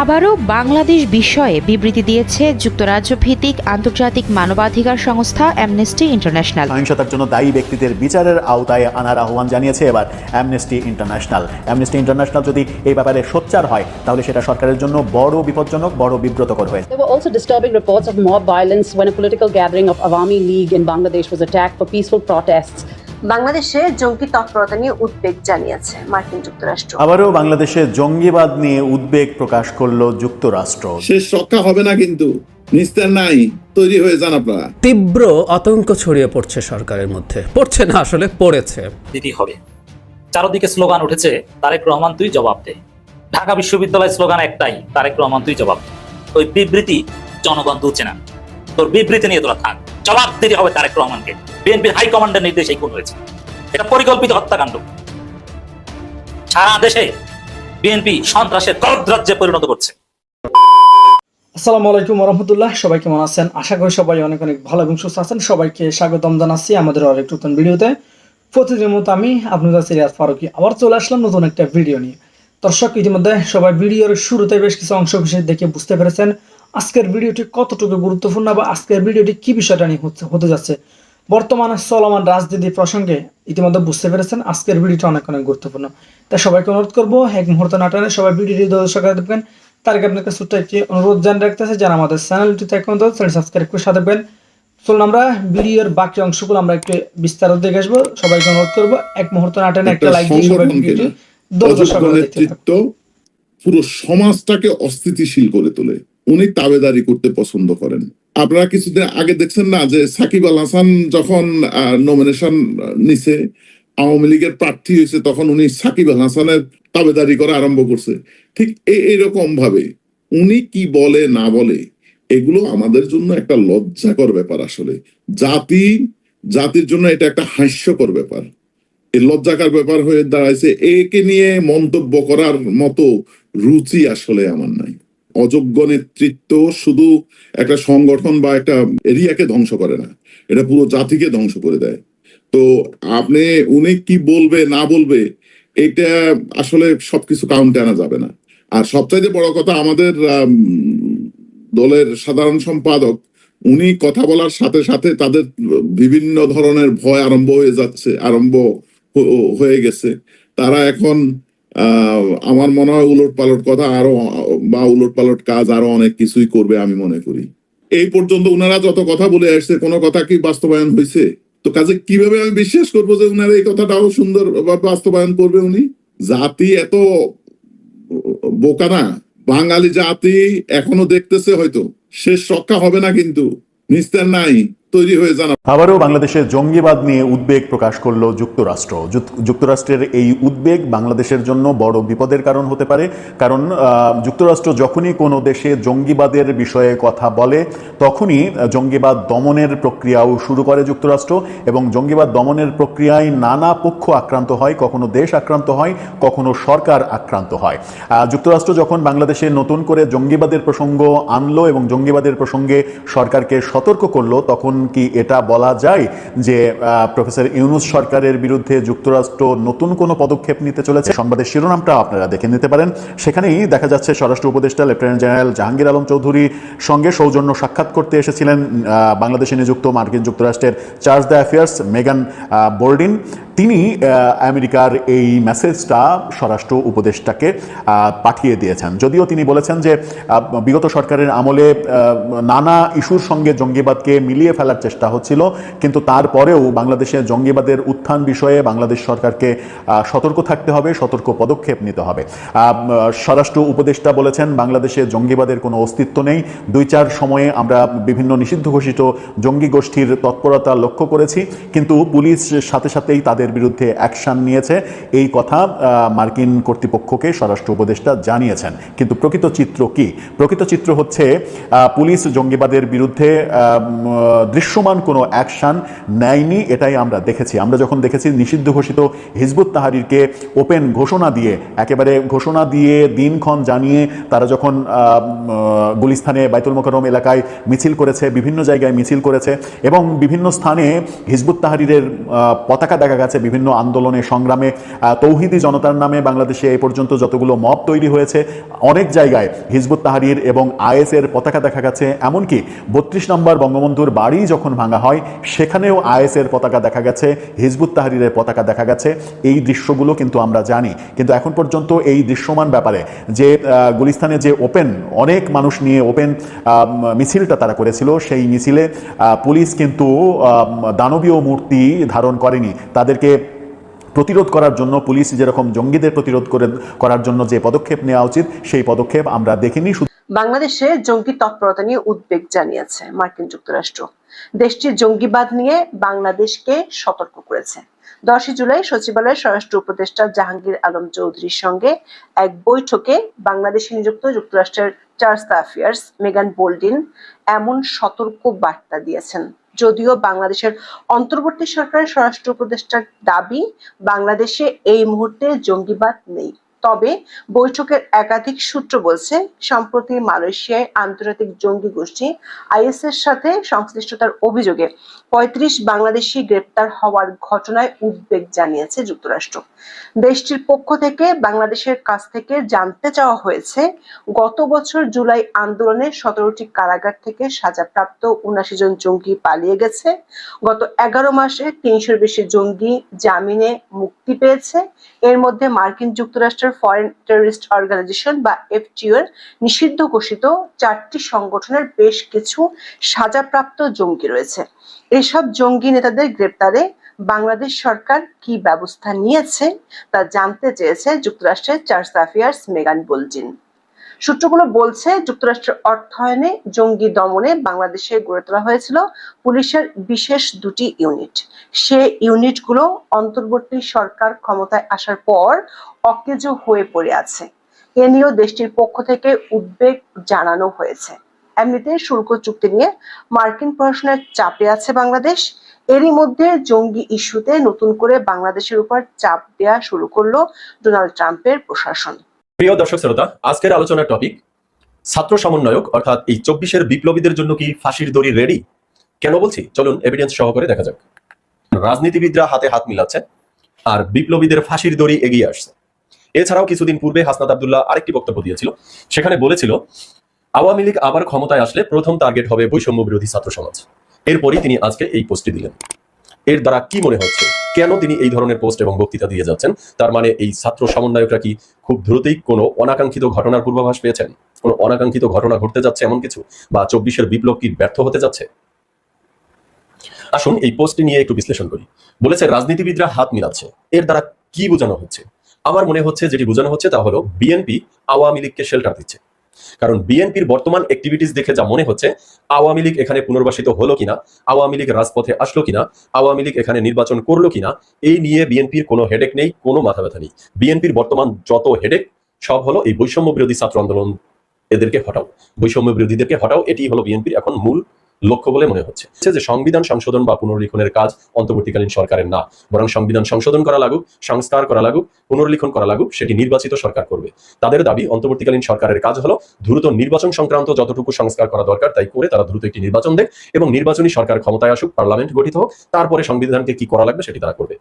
আবারও বাংলাদেশ বিষয়ে বিবৃতি দিয়েছে যুক্তরাজ্য ভিত্তিক আন্তর্জাতিক মানবাধিকার সংস্থা অ্যামনেস্টি ইন্টারন্যাশনাল সহিংসতার জন্য দায়ী ব্যক্তিদের বিচারের আওতায় আনার আহ্বান জানিয়েছে এবার অ্যামনেস্টি ইন্টারন্যাশনাল অ্যামনেস্টি ইন্টারন্যাশনাল যদি এই ব্যাপারে সোচ্চার হয় তাহলে সেটা সরকারের জন্য বড় বিপজ্জনক বড় বিব্রতকর হয়েছে There were also disturbing reports of mob violence when a political gathering of Awami League in Bangladesh was attacked for peaceful protests. বাংলাদেশে জঙ্গি তৎপরতা নিয়ে উদ্বেগ জানিয়েছে মার্কিন যুক্তরাষ্ট্র। আবারও বাংলাদেশে জঙ্গিবাদ নিয়ে উদ্বেগ প্রকাশ করল যুক্তরাষ্ট্র। শেষ রক্ষা হবে না কিন্তু নিস্তার নাই তৈরি হয়ে যান আপনারা। তীব্র আতঙ্ক ছড়িয়ে পড়ছে সরকারের মধ্যে। পড়ছে না আসলে পড়েছে। দিতেই হবে। চারদিকে স্লোগান উঠেছে তারেক রহমান তুই জবাব দে। ঢাকা বিশ্ববিদ্যালয়ের স্লোগান একটাই তারেক রহমান তুই জবাব দে। ওই বিবৃতি জনগণ তুলছে না। তোর বিবৃতি নিয়ে তোরা থাক। জবাব দিতে হবে তারেক রহমানকে। বিএনপির হাইকমান্ডের নির্দেশ এই কোন হয়েছে। এটা পরিকল্পিত হত্যাকাণ্ড। সারা দেশে বিএনপি সন্ত্রাসের গলদ্রাজ্যে পরিণত করছে। আসসালামু আলাইকুম রহমতুল্লাহ সবাই কেমন আছেন? আশা করি সবাই অনেক অনেক ভালো এবং সুস্থ আছেন। সবাইকে স্বাগতম জানাচ্ছি আমাদের আরেক নতুন ভিডিওতে। প্রতিদিনের মতো আমি আপনাদের সিরিয়াস ফারুকি আবার চলে আসলাম নতুন একটা ভিডিও নিয়ে। দর্শক, ইতিমধ্যে সবাই ভিডিওর শুরুতে বেশ কিছু অংশ বিশেষ দেখে বুঝতে পেরেছেন। আজকের ভিডিওটি কতটুকু গুরুত্বপূর্ণ বা আজকের ভিডিওটি কি বিষয়টা নিয়ে হচ্ছে হতে যাচ্ছে? বর্তমানে চলমান রাজনীতি প্রসঙ্গে ইতিমধ্যে বুঝতে পেরেছেন আজকের ভিডিওটা অনেক অনেক গুরুত্বপূর্ণ। তাই সবাইকে অনুরোধ করব এক মুহূর্ত নাটানে সবাই ভিডিওটি দর্শক দেখবেন। তার আগে আপনাকে ছোট্ট একটি অনুরোধ জানিয়ে রাখতেছে যারা আমাদের চ্যানেলটিতে এখন তো চ্যানেল সাবস্ক্রাইব করে সাথে দেবেন চলুন আমরা ভিডিওর বাকি অংশগুলো আমরা একটু বিস্তারিত দেখে আসব। সবাইকে অনুরোধ করব এক মুহূর্ত নাটানে একটা একটা লাইক দিয়ে সবাই ভিডিওটি না, দর্শক দেখতে থাকুন। পুরো সমাজটাকে অস্থিতিশীল করে তোলে। উনি তাবেদারি করতে পছন্দ করেন। আপনারা কিছুদিন আগে দেখছেন না যে সাকিব আল হাসান যখন নমিনেশন নিছে, আওয়ামী লীগের প্রার্থী হয়েছে, তখন উনি সাকিব আল হাসানের তাবেদারি করা আরম্ভ করছে। ঠিক এ- এরকম ভাবে উনি কি বলে, না বলে, এগুলো আমাদের জন্য একটা লজ্জাকর ব্যাপার আসলে। জাতি, জাতির জন্য এটা একটা হাস্যকর ব্যাপার। এই লজ্জাকার ব্যাপার হয়ে দাঁড়াইছে, একে নিয়ে মন্তব্য করার মতো রুচি আসলে আমার নাই। অযোগ্য নেতৃত্ব শুধু একটা সংগঠন বা একটা এরিয়াকে ধ্বংস করে না এটা পুরো জাতিকে ধ্বংস করে দেয়। তো আপনি উনি কি বলবে না বলবে এটা আসলে সবকিছু কাউন্টে আনা যাবে না। আর সবচাইতে বড় কথা আমাদের আম, দলের সাধারণ সম্পাদক উনি কথা বলার সাথে সাথে তাদের বিভিন্ন ধরনের ভয় আরম্ভ হয়ে যাচ্ছে আরম্ভ হয়ে গেছে। তারা এখন আমার মনে হয় উলট পালট কথা আরও, বা উলট পালট কাজ আরও অনেক কিছুই করবে আমি মনে করি। এই পর্যন্ত উনারা যত কথা বলে আসছে, কোনো কথা কি বাস্তবায়ন হয়েছে তো কাজে কীভাবে আমি বিশ্বাস করব যে উনারা এই কথাটাও সুন্দর বাস্তবায়ন করবে উনি? জাতি এত বোকা না। বাঙালি জাতি এখনও দেখতেছে হয়তো। শেষ রক্ষা হবে না কিন্তু। নিস্তার নাই। তৈরি হয়ে যান আবারও বাংলাদেশে জঙ্গিবাদ নিয়ে উদ্বেগ প্রকাশ করল যুক্তরাষ্ট্র। যুক্তরাষ্ট্রের এই উদ্বেগ বাংলাদেশের জন্য বড় বিপদের কারণ হতে পারে। কারণ যুক্তরাষ্ট্র যখনই কোনো দেশে জঙ্গিবাদের বিষয়ে কথা বলে, তখনই জঙ্গিবাদ দমনের প্রক্রিয়াও শুরু করে যুক্তরাষ্ট্র এবং জঙ্গিবাদ দমনের প্রক্রিয়ায় নানা পক্ষ আক্রান্ত হয়, কখনো দেশ আক্রান্ত হয়, কখনো সরকার আক্রান্ত হয়। যুক্তরাষ্ট্র যখন বাংলাদেশে নতুন করে জঙ্গিবাদের প্রসঙ্গ আনলো এবং জঙ্গিবাদের প্রসঙ্গে সরকারকে সতর্ক করল, তখন কি এটা বলা যায় যে প্রফেসর ইউনুস সরকারের বিরুদ্ধে যুক্তরাষ্ট্র নতুন কোনো পদক্ষেপ নিতে চলেছে। সংবাদের শিরোনামটা আপনারা দেখে নিতে পারেন। সেখানেই দেখা যাচ্ছে স্বরাষ্ট্র উপদেষ্টা লেফটেন্যান্ট জেনারেল জাহাঙ্গীর আলম চৌধুরীর সঙ্গে সৌজন্য সাক্ষাৎ করতে এসেছিলেন বাংলাদেশে নিযুক্ত মার্কিন যুক্তরাষ্ট্রের চার্জ দ্য অ্যাফেয়ার্স মেগান বোর্ডিন তিনি আমেরিকার এই মেসেজটা স্বরাষ্ট্র উপদেষ্টাকে পাঠিয়ে দিয়েছেন। যদিও তিনি বলেছেন যে বিগত সরকারের আমলে নানা ইস্যুর সঙ্গে জঙ্গিবাদকে মিলিয়ে ফেলার চেষ্টা হচ্ছিল, কিন্তু তারপরেও বাংলাদেশে জঙ্গিবাদের উত্থান বিষয়ে বাংলাদেশ সরকারকে সতর্ক থাকতে হবে, সতর্ক পদক্ষেপ নিতে হবে। স্বরাষ্ট্র উপদেষ্টা বলেছেন, বাংলাদেশে জঙ্গিবাদের কোনো অস্তিত্ব নেই। দুই চার সময়ে আমরা বিভিন্ন নিষিদ্ধ ঘোষিত জঙ্গি গোষ্ঠীর তৎপরতা লক্ষ্য করেছি, কিন্তু পুলিশ সাথে সাথেই তাদের বিরুদ্ধে অ্যাকশন নিয়েছে। এই কথা মার্কিন কর্তৃপক্ষকে স্বরাষ্ট্র উপদেষ্টা জানিয়েছেন। কিন্তু প্রকৃত চিত্র কি? প্রকৃত চিত্র হচ্ছে পুলিশ জঙ্গিবাদের বিরুদ্ধে দৃশ্যমান কোনো অ্যাকশন নেয়নি, এটাই আমরা দেখেছি। আমরা যখন দেখেছি, নিষিদ্ধ ঘোষিত হিজবুত তাহারিরকে ওপেন ঘোষণা দিয়ে, একেবারে ঘোষণা দিয়ে দিনক্ষণ জানিয়ে তারা যখন গুলিস্থানে বাইতুল মোকারম এলাকায় মিছিল করেছে, বিভিন্ন জায়গায় মিছিল করেছে এবং বিভিন্ন স্থানে হিজবুত তাহারিরের পতাকা দেখা গেছে গেছে বিভিন্ন আন্দোলনে, সংগ্রামে তৌহিদি জনতার নামে বাংলাদেশে এ পর্যন্ত যতগুলো মব তৈরি হয়েছে, অনেক জায়গায় হিজবুত তাহারির এবং আইএসের পতাকা দেখা গেছে। এমনকি বত্রিশ নম্বর বঙ্গবন্ধুর বাড়ি যখন ভাঙা হয়, সেখানেও আইএসের পতাকা দেখা গেছে, হিজবুত তাহারিরের পতাকা দেখা গেছে। এই দৃশ্যগুলো কিন্তু আমরা জানি। কিন্তু এখন পর্যন্ত এই দৃশ্যমান ব্যাপারে যে গুলিস্তানে যে ওপেন, অনেক মানুষ নিয়ে ওপেন মিছিলটা তারা করেছিল, সেই মিছিলে পুলিশ কিন্তু দানবীয় মূর্তি ধারণ করেনি। তাদেরকে প্রতিরোধ করার জন্য, পুলিশ যেরকম জঙ্গিদের প্রতিরোধ করে, করার জন্য যে পদক্ষেপ নেওয়া উচিত, সেই পদক্ষেপ আমরা দেখিনি। বাংলাদেশে জঙ্গি তৎপরতা নিয়ে উদ্বেগ জানিয়েছে মার্কিন যুক্তরাষ্ট্র। দেশটির জঙ্গিবাদ নিয়ে বাংলাদেশকে সতর্ক করেছে। দশই জুলাই সচিবালয়ের স্বরাষ্ট্র উপদেষ্টা জাহাঙ্গীর আলম চৌধুরীর সঙ্গে এক বৈঠকে বাংলাদেশে নিযুক্ত যুক্তরাষ্ট্রের চার্জ অ্যাফেয়ার্স মেগান বোল্ডিন এমন সতর্ক বার্তা দিয়েছেন। যদিও বাংলাদেশের অন্তর্বর্তী সরকারের স্বরাষ্ট্র উপদেষ্টার দাবি বাংলাদেশে এই মুহূর্তে জঙ্গিবাদ নেই। তবে বৈঠকের একাধিক সূত্র বলছে, সম্প্রতি মালয়েশিয়ায় আন্তর্জাতিক জঙ্গি গোষ্ঠী আইএস এর সাথে সংশ্লিষ্টতার অভিযোগে পঁয়ত্রিশ বাংলাদেশি গ্রেপ্তার হওয়ার ঘটনায় উদ্বেগ জানিয়েছে যুক্তরাষ্ট্র। দেশটির পক্ষ থেকে বাংলাদেশের কাছ থেকে জানতে চাওয়া হয়েছে, গত বছর জুলাই আন্দোলনে সতেরোটি কারাগার থেকে সাজাপ্রাপ্ত উনাশি জন জঙ্গি পালিয়ে গেছে। গত এগারো মাসে তিনশোর বেশি জঙ্গি জামিনে মুক্তি পেয়েছে। এর মধ্যে মার্কিন যুক্তরাষ্ট্রের ফরেন টেরিস্ট অর্গানাইজেশন বা এফটিও এর নিষিদ্ধ ঘোষিত চারটি সংগঠনের বেশ কিছু সাজাপ্রাপ্ত জঙ্গি রয়েছে। এসব জঙ্গি নেতাদের গ্রেপ্তারে বাংলাদেশ সরকার কি ব্যবস্থা নিয়েছে তা জানতে চেয়েছে যুক্তরাষ্ট্রের চার্জ অ্যাফেয়ার্স মেগান বুলজিন। সূত্রগুলো বলছে, যুক্তরাষ্ট্রের অর্থায়নে জঙ্গি দমনে বাংলাদেশে গড়ে তোলা হয়েছিল পুলিশের বিশেষ দুটি ইউনিট। সে ইউনিটগুলো অন্তর্বর্তী সরকার ক্ষমতায় আসার পর অকেজো হয়ে পড়ে আছে। এ নিয়েও দেশটির পক্ষ থেকে উদ্বেগ জানানো হয়েছে। এমনিতে শুল্ক চুক্তি নিয়ে মার্কিন প্রশাসনের চাপে আছে বাংলাদেশ। এরই মধ্যে জঙ্গি ইস্যুতে নতুন করে বাংলাদেশের উপর চাপ দেওয়া শুরু করল ডোনাল্ড ট্রাম্পের প্রশাসন। প্রিয় দর্শক শ্রোতা, আজকের আলোচনার টপিক ছাত্র সমন্বয়ক, অর্থাৎ এই চব্বিশের বিপ্লবীদের জন্য কি ফাঁসির দড়ি রেডি কেন বলছি? চলুন এভিডেন্স সহকারে দেখা যাক। রাজনীতিবিদরা হাতে হাত মিলাচ্ছে, আর বিপ্লবীদের ফাঁসির দড়ি এগিয়ে আসছে। এছাড়াও কিছুদিন পূর্বে হাসনাত আবদুল্লাহ আরেকটি বক্তব্য দিয়েছিল। সেখানে বলেছিল, আওয়ামী লীগ আবার ক্ষমতায় আসলে প্রথম টার্গেট হবে বৈষম্য বিরোধী ছাত্র সমাজ। এরপরই তিনি আজকে এই পোস্টটি দিলেন। এর দ্বারা কি মনে হচ্ছে? কেন তিনি এই ধরনের পোস্ট এবং বক্তৃতা দিয়ে যাচ্ছেন? তার মানে এই ছাত্র সমন্বয়করা কি খুব দ্রুতই কোনো অনাকাঙ্ক্ষিত ঘটনার পূর্বাভাস পেয়েছেন? কোনো অনাকাঙ্ক্ষিত ঘটনা ঘটতে যাচ্ছে এমন কিছু? বা চব্বিশের বিপ্লব কি ব্যর্থ হতে যাচ্ছে? আসুন এই পোস্টটি নিয়ে একটু বিশ্লেষণ করি। বলেছে, রাজনীতিবিদরা হাত মিলাচ্ছে। এর দ্বারা কি বোঝানো হচ্ছে? আমার মনে হচ্ছে যেটি বোঝানো হচ্ছে তা হলো, বিএনপি আওয়ামী লীগকে শেল্টার দিচ্ছে। কারণ বিএনপির বর্তমান অ্যাক্টিভিটিস দেখে যা মনে হচ্ছে, আওয়ামী লীগ এখানে পুনর্বাসিত হলো কিনা, আওয়ামী লীগ রাজপথে আসলো কিনা, আওয়ামী লীগ এখানে নির্বাচন করল কিনা, এই নিয়ে বিএনপির কোনো হেডেক নেই, কোনো মাথা ব্যথা নেই। বিএনপির বর্তমান যত হেডেক সব হলো এই বৈষম্য বিরোধী ছাত্র আন্দোলন এদেরকে হটাও। বৈষম্য বিরোধীদেরকে হটাও এটি হলো বিএনপির এখন মূল লক্ষ্য বলে মনে হচ্ছে। যে সংবিধান সংশোধন বা পুনর্লিখনের কাজ অন্তর্বর্তীকালীন সরকারের না, বরং সংবিধান সংশোধন করা লাগুক, সংস্কার করা লাগুক, পুনর্লিখন করা লাগুক, সেটি নির্বাচিত সরকার করবে। তাদের দাবি অন্তর্বর্তীকালীন সরকারের কাজ হলো দ্রুত নির্বাচন সংক্রান্ত যতটুকু সংস্কার করা দরকার তাই করে তারা দ্রুত একটি নির্বাচন দেখ এবং নির্বাচনী সরকার ক্ষমতায় আসুক, পার্লামেন্ট গঠিত হোক, তারপরে সংবিধানকে কি করা লাগবে সেটি তারা করবে।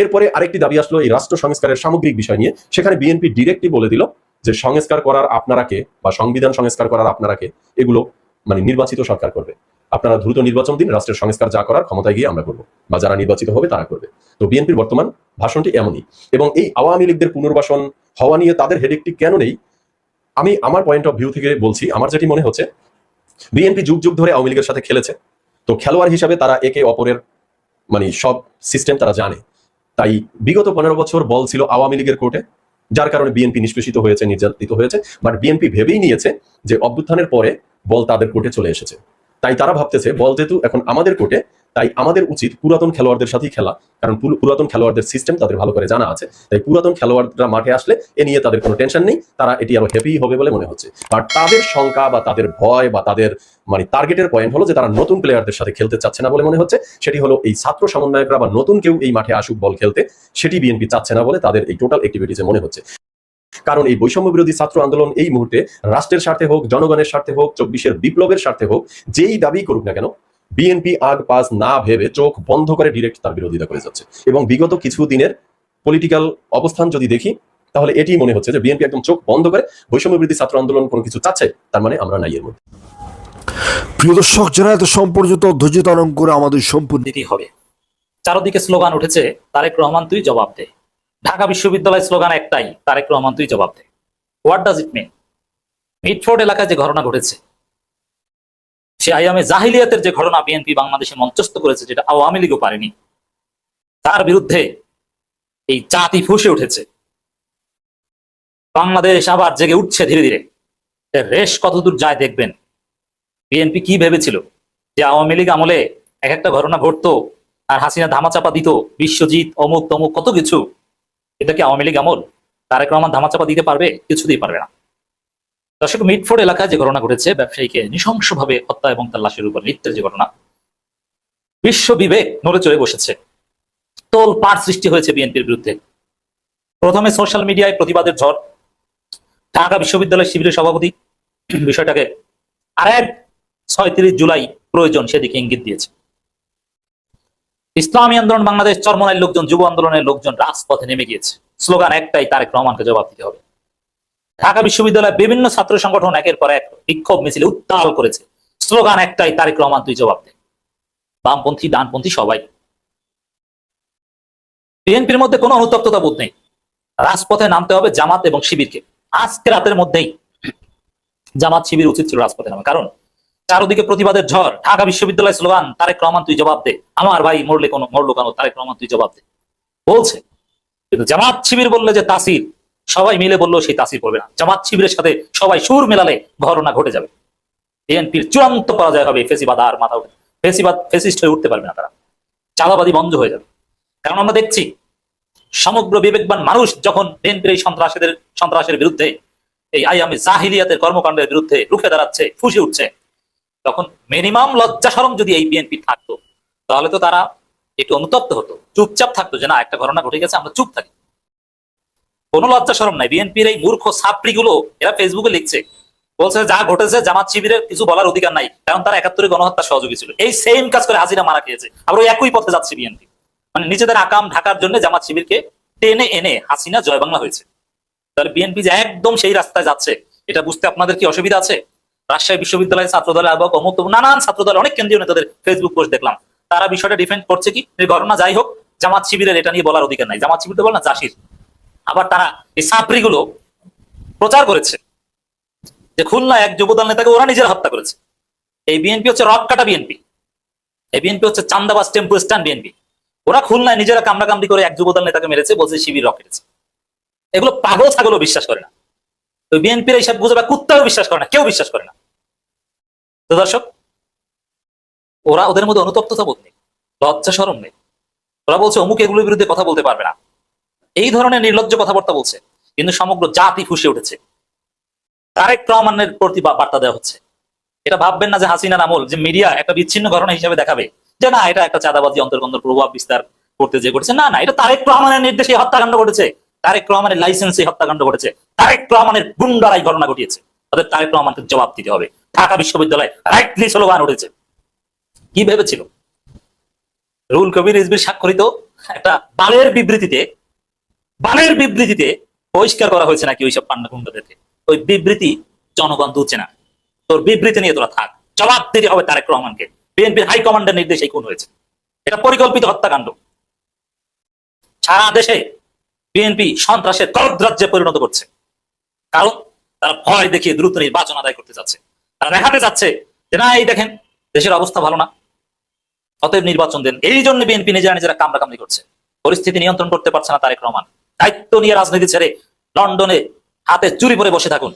এরপরে আরেকটি দাবি আসলো এই রাষ্ট্র সংস্কারের সামগ্রিক বিষয় নিয়ে। সেখানে বিএনপি ডিরেক্টলি বলে দিল যে সংস্কার করার আপনারা কে বা সংবিধান সংস্কার করার আপনারা কে? এগুলো মানে নির্বাচিত সরকার করবে। আপনারা দ্রুত নির্বাচন দিন, রাষ্ট্রের সংস্কার যা করার ক্ষমতায় গিয়ে আমরা করব। বা যারা নির্বাচিত হবে তারা করবে। তো বিএনপির বর্তমান ভাষণটি এমনই। এবং এই আওয়ামী লীগদের পুনর্বাসন হওয়া নিয়ে তাদের হেডেকটি কেন নেই? আমি আমার পয়েন্ট অফ ভিউ থেকে বলছি, আমার যেটি মনে হচ্ছে, বিএনপি যুগ যুগ ধরে আওয়ামী লীগের সাথে খেলেছে। তো খেলোয়াড় হিসাবে তারা একে অপরের মানে সব সিস্টেম তারা জানে। তাই বিগত পনেরো বছর বল ছিল আওয়ামী লীগের কোর্টে যার কারণে বিএনপি নিষ্পেষিত হয়েছে, নির্যাতিত হয়েছে। বাট বিএনপি ভেবেই নিয়েছে যে অভ্যুত্থানের পরে বল তাদের কোর্টে চলে এসেছে। তাই তারা ভাবতেছে, বল যেহেতু এখন আমাদের কোর্টে, তাই আমাদের উচিত পুরাতন খেলোয়াড়দের সাথেই খেলা। কারণ পুরাতন খেলোয়াড়দের সিস্টেম তাদের ভালো করে জানা আছে। তাই পুরাতন খেলোয়াড়রা মাঠে আসলে এ নিয়ে তাদের কোনো টেনশন নেই। তারা এটি আরও হ্যাপি হবে বলে মনে হচ্ছে। আর তাদের শঙ্কা বা তাদের ভয় বা তাদের মানে টার্গেটের পয়েন্ট হলো যে তারা নতুন প্লেয়ারদের সাথে খেলতে চাচ্ছে না বলে মনে হচ্ছে। সেটি হলো এই ছাত্র সমন্বয়করা বা নতুন কেউ এই মাঠে আসুক বল খেলতে, সেটি বিএনপি চাচ্ছে না বলে তাদের এই টোটাল অ্যাক্টিভিটিসে মনে হচ্ছে। কারণ এই বৈষম্য বিরোধী ছাত্র আন্দোলন এই মুহূর্তে রাষ্ট্রের স্বার্থে হোক জনগণের স্বার্থে হোক চব্বিশের বিপ্লবের স্বার্থে হোক যেই দাবি করুক না কেন বিএনপি আগ পাস না ভেবে চোখ বন্ধ করে ডিরেক্ট তার বিরোধিতা করে যাচ্ছে। এবং বিগত কিছু দিনের পলিটিক্যাল অবস্থান যদি দেখি তাহলে এটি মনে হচ্ছে যে বিএনপি একদম চোখ বন্ধ করে বৈষম্য বৃদ্ধি ছাত্র আন্দোলন কোনো কিছু চাচ্ছে তার মানে আমরা নাই এর মধ্যে। প্রিয় দর্শক যারা এত সম্পর্যত ধৈর্য ধারণ করে আমাদের সম্পূর্ণ হবে। চারদিকে স্লোগান উঠেছে তারেক রহমান তুই জবাব দে। ঢাকা বিশ্ববিদ্যালয় স্লোগান একটাই, তারেক রহমান তুই জবাব দে what does it mean Mitford এলাকায় যে ঘটনা ঘটেছে, সে আইয়ামে জাহিলিয়াতের যে ঘটনা বিএনপি বাংলাদেশে মঞ্চস্থ করেছে, যেটা আওয়ামী লীগও পারেনি, তার বিরুদ্ধে এই জাতি ফুসে উঠেছে। বাংলাদেশ আবার জেগে উঠছে ধীরে ধীরে। রেশ কতদূর যায় দেখবেন। বিএনপি কি ভেবেছিল? যে আওয়ামী লীগ আমলে এক একটা ঘটনা ঘটতো, আর হাসিনা ধামাচাপা দিত, বিশ্বজিৎ, অমুক তমুক কত কিছু এটা কি আওয়ামী লীগ আমল? তারেক রহমান ধামাচাপা দিতে পারবে? কিছুতেই পারবে না। দর্শক, মিটফোর্ড এলাকায় যে ঘটনা ঘটেছে, ব্যবসায়ীকে নৃশংসভাবে হত্যা এবং তার লাশের উপর নৃত্যের যে ঘটনা, বিশ্ব বিবেক নড়ে চড়ে বসেছে। তোল পার সৃষ্টি হয়েছে বিএনপির বিরুদ্ধে। প্রথমে সোশ্যাল মিডিয়ায় প্রতিবাদের ঝড়। ঢাকা বিশ্ববিদ্যালয় শিবিরের সভাপতি, বিষয়টাকে আর আরেক ছয়ত্রিশ জুলাই প্রয়োজন সেদিকে ইঙ্গিত দিয়েছে। ইসলামী আন্দোলন বাংলাদেশ চরমনায় লোকজন, যুব আন্দোলনের লোকজন রাজপথে নেমে গিয়েছে। স্লোগান একটাই, তারেক রহমানকে জবাব দিতে হবে। ঢাকা বিশ্ববিদ্যালয়ের বিভিন্ন ছাত্র সংগঠন একের পর এক বিক্ষোভ মিছিলে উত্তাল করেছে। স্লোগান একটাই, তারেক রহমান, তুই জবাব দে। বামপন্থী, ডানপন্থী সবাই। বিএনপির মধ্যে কোনো অনুতপ্ততা বোধ নেই। রাজপথে নামতে হবে জামাত এবং শিবিরকে। আজকে রাতের মধ্যেই জামাত শিবির উচিত ছিল রাজপথে নামা। কারণ চারদিকে প্রতিবাদের ঝড়, ঢাকা বিশ্ববিদ্যালয় স্লোগান, তারেক রহমান তুই জবাব দে। আমার ভাই মরলে কোনো, মরলো কেন? তারেক রহমান তুই জবাব দে। বলছে। কিন্তু জামাত শিবির বললে যে তাসির, সবাই মিলে বলল সেই তাসির পড়বে না। জামাত শিবিরের সাথে সবাই সুর মেলালে ঘটনা ঘটে যাবে। বিএনপির চূড়ান্ত পরাজয় হবে ফেসিবাদ, আর মাথা উঠে ফেসিবাদ ফেসিস্ট হয়ে উঠতে পারবে না তারা। চাঁদাবাদী বন্ধ হয়ে যাবে। কারণ আমরা দেখছি, সমগ্র বিবেকবান মানুষ যখন বিএনপির এই সন্ত্রাসীদের সন্ত্রাসের বিরুদ্ধে, এই আইয়ামে জাহিলিয়াতের কর্মকাণ্ডের বিরুদ্ধে রুখে দাঁড়াচ্ছে, ফুসে উঠছে তখন মিনিমাম লজ্জা সরম যদি এই বিএনপি থাকতো, তাহলে তো তারা একটু অনুতপ্ত হতো। চুপচাপ থাকতো যে না, একটা ঘটনা ঘটে গেছে, আমরা চুপ থাকি। কোনো লজ্জা সরম নাই বিএনপির এই মূর্খ ছাত্রী গুলো এরা ফেসবুকে লিখছে। বলছে, যা ঘটেছে, জামাত শিবিরের কিছু বলার অধিকার নাই। কারণ তারা একাত্তরে গণহত্যা সহযোগী ছিল। এই সেম কাজ করে হাজিরা মারা খেয়েছে। আবার ওই একই পথে যাচ্ছে বিএনপি মানে নিজেদের আকাম ঢাকার জন্য জামাত শিবিরকে টেনে এনে হাসিনা জয় বাংলা হয়েছে। তাহলে বিএনপি যে একদম সেই রাস্তায় যাচ্ছে, এটা বুঝতে আপনাদের কি অসুবিধা আছে? রাজশাহী বিশ্ববিদ্যালয়ের ছাত্র দলের আহ্বায়ক অমুক নানান ছাত্র দলের অনেক কেন্দ্রীয় নেতাদের ফেসবুক পোস্ট দেখলাম। তারা বিষয়টা ডিফেন্ড করছে কি? ঘটনা যাই হোক, জামাত শিবিরের এটা নিয়ে বলার অধিকার নাই। জামাত শিবির তো বল না, জাসির। আবার তারা এই সাপড়িগুলো প্রচার করেছে যে খুলনা এক যুবদল নেতাকে ওরা নিজেরা হত্যা করেছে। এই বিএনপি হচ্ছে রক কাটা বিএনপি। এই বিএনপি হচ্ছে চান্দাবাস টেম্পু স্ট্যান্ড বিএনপি। ওরা খুলনায় নিজেরা কামড়া কামড়ি করে এক যুবদল নেতাকে মেরেছে, বলছে শিবির রক কেটেছে এগুলো পাগল ছাগলও বিশ্বাস করে না। তো বিএনপির এইসব গুজবে কুত্তাও বিশ্বাস করে না, কেউ বিশ্বাস করে না। তো দর্শক, ওরা ওদের মধ্যে অনুতপ্ততা বোধ নেই, লজ্জা সরম নেই। ওরা বলছে, অমুক এগুলোর বিরুদ্ধে কথা বলতে পারবে না। এই ধরনের নির্লজ্জ কথাবার্তা বলছে, কিন্তু সমগ্র জাতি ফুসে উঠেছে। তারেক রহমানের প্রতি বার্তা দেওয়া হচ্ছে। এটা ভাববেন না যে হাসিনার আমল, যে মিডিয়া একটা বিচ্ছিন্ন ঘটনা হিসেবে দেখাবে, যে না, এটা একটা চাঁদাবাজি, অন্তর্গন্ধ, প্রভাব বিস্তার করতে যে ঘটেছে। না না, এটা তারেক রহমানের নির্দেশে হত্যাকাণ্ড ঘটেছে। তারেক রহমানের লাইসেন্সে হত্যাকাণ্ড ঘটেছে। তারেক রহমানের গুন্ডারাই ঘটনা ঘটিয়েছে। তাদের তারেক রহমানকে জবাব দিতে হবে। ঢাকা বিশ্ববিদ্যালয় রাইটলি স্লোগান উঠেছে। কি ভেবেছিল? রুল কবির রিজবির স্বাক্ষরিত একটা বালের বিবৃতিতে বালের বিবৃতিতে বহিষ্কার করা হয়েছে নাকি ওইসব পান্ডা গুন্ডাদেরকে ওই বিবৃতি জনগণ দুচ্ছে না। তোর বিবৃতি নিয়ে তোরা থাক। জবাব দিতে হবে তারেক রহমানকে। বিএনপির হাইকমান্ডের নির্দেশে খুন হয়েছে? এটা পরিকল্পিত হত্যাকাণ্ড। সারা দেশে বিএনপি সন্ত্রাসের করদ্রাজ্যে পরিণত করছে। কারণ তারা ভয় দেখিয়ে দ্রুত নির্বাচন আদায় করতে যাচ্ছে। দেখাতে যাচ্ছে। যে না, এই দেখেন, দেশের অবস্থা ভালো না। অতএব নির্বাচন দেন। এই জন্য বিএনপি নিজেরা নিজেরা কামড়া কামড়ি করছে। পরিস্থিতি নিয়ন্ত্রণ করতে পারছে না তারেক রহমান। দায়িত্ব নিয়ে রাজনীতি ছেড়ে লন্ডনে হাতে চুরি পরে বসে থাকুন।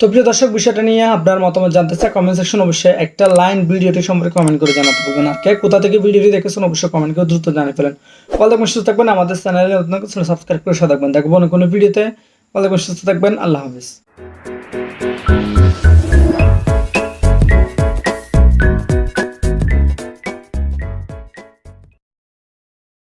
তো প্রিয় দর্শক, বিষয়টা নিয়ে আপনার মতামত জানতে চাই কমেন্ট সেকশন অবশ্যই একটা লাইন ভিডিওটি সম্পর্কে কমেন্ট করে জানাতে পারবেন আর কে কোথা থেকে ভিডিওটি দেখেছেন অবশ্যই কমেন্ট করে দ্রুত জানিয়ে ফেলেন। ভালো থাকবেন সুস্থ থাকবেন, আমাদের চ্যানেলে নতুন কিছু সাবস্ক্রাইব করে সাথে থাকবেন। দেখব অন্য কোনো ভিডিওতে। ভালো থাকবেন সুস্থ থাকবেন, আল্লাহ হাফিজ।